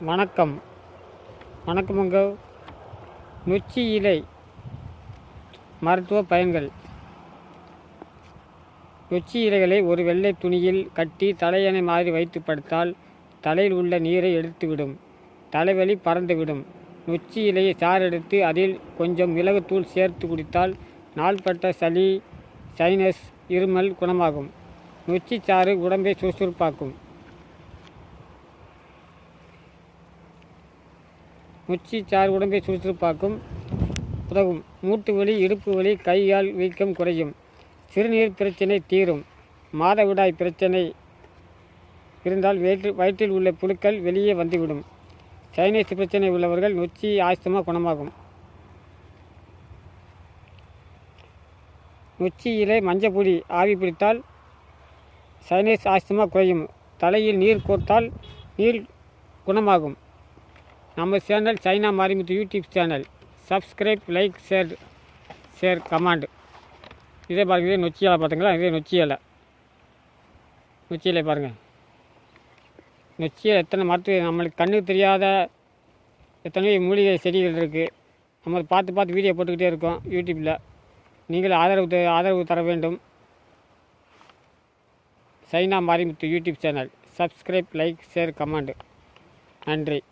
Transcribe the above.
வணக்கம். வணக்கமுங்க நொச்சி இலை. மருத்துவ பயன்கள். நொச்சி இலைகளை ஒரு வெள்ளை துணியில் கட்டி தலையணை மாதிரி வைத்து படுத்தால் தலையில் உள்ள நீரை எடுத்துவிடும். தலைவலி பறந்துவிடும். நொச்சி இலையை சாறெடுத்து அதில் கொஞ்சம் மிளகுத்தூள் சேர்த்து குடித்தால் நாள்பட்ட சளி சைனஸ் இருமல் குணமாகும். நொச்சி சாறு உடம்பை சுறுசுறுப்பாக்கும். முச்சி சார் உடம்பை சுறுசுறுப்பாக்கும் உதவும் மூட்டு வலி இடுப்பு வலி கையால் வீக்கம் குறையும். சிறுநீர் பிரச்சனை தீரும். மாதவிடாய் பிரச்சனை இருந்தால் வயிற்று வயிற்றில் உள்ள புழுக்கள் வெளியே வந்துவிடும். சைனீஸ் பிரச்சனை உள்ளவர்கள் நொச்சி ஆஸ்துமா குணமாகும். நொச்சியிலே மஞ்சப்பொடி ஆவி பிடித்தால் சைனஸ் ஆஸ்துமா குறையும். தலையில் நீர் கோர்த்தால் நீர் குணமாகும். நம்ம channel Saina Marimuthu YouTube channel. Subscribe like share share comment இதே பாருங்கள் இதே நொச்சி இலை பார்த்துங்களா இதே நொச்சி இலை நொச்சி இலை பாருங்கள் நொச்சி இலை எத்தனை மருத்துவ நம்மளுக்கு கண்ணுக்கு தெரியாத எத்தனையோ மூலிகை செடிகள் இருக்குது நம்ம பார்த்து பார்த்து வீடியோ போட்டுக்கிட்டே இருக்கோம் யூடியூப்பில் நீங்கள் ஆதரவு த- ஆதரவு தர வேண்டும். Saina Marimuthu YouTube channel. Subscribe like share comment நன்றி.